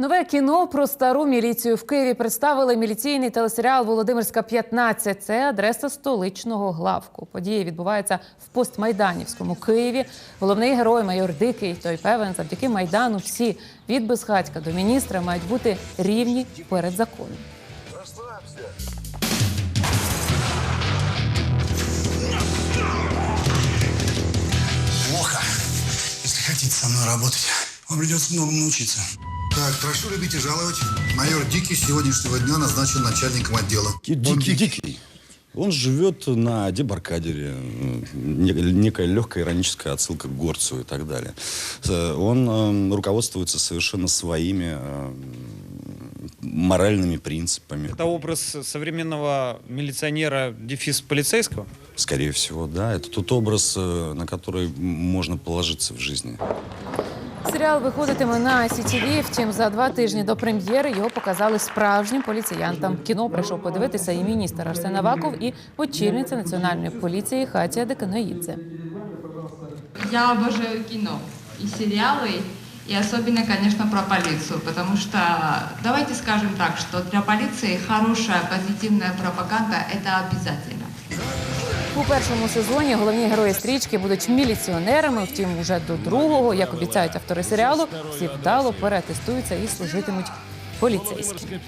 Нове кіно про стару міліцію в Києві представили міліційний телесеріал Володимирська 15. Це адреса столичного главку. Події відбуваються в постмайданівському Києві. Головний герой майор Дикий. Той певен, завдяки майдану всі від безхатька до міністра мають бути рівні перед законом. Плохо. Если хотите со мной работать, вам придется многому научиться. Так, прошу любить и жаловать. Майор Дикий с сегодняшнего дня назначен начальником отдела. Дикий. Дикий. Он живет на Дебаркадере, не- некая легкая ироническая отсылка к Горцу и так далее. Э, Он э, руководствуется совершенно своими э, моральными принципами. Это образ современного милиционера, дефис полицейского? Скорее всего, да. Это тот образ, э, на который можно положиться в жизни. Серіал виходитиме на CTV, Втім, за два тижні до прем'єри його показали справжнім поліціянтам. Кіно прийшов подивитися і міністр Арсен Аваков, і очільниця національної поліції Хатія Деканоїдзе. Я обожаю кино и сериалы, и особенно, конечно, про полицию, потому что давайте скажем так, что для полиции хорошая позитивная пропаганда – это обязательно. У першому сезоні головні герої стрічки будуть міліціонерами. Втім, уже до другого, як обіцяють автори серіалу, всі вдало перетестуються і служитимуть поліцейським.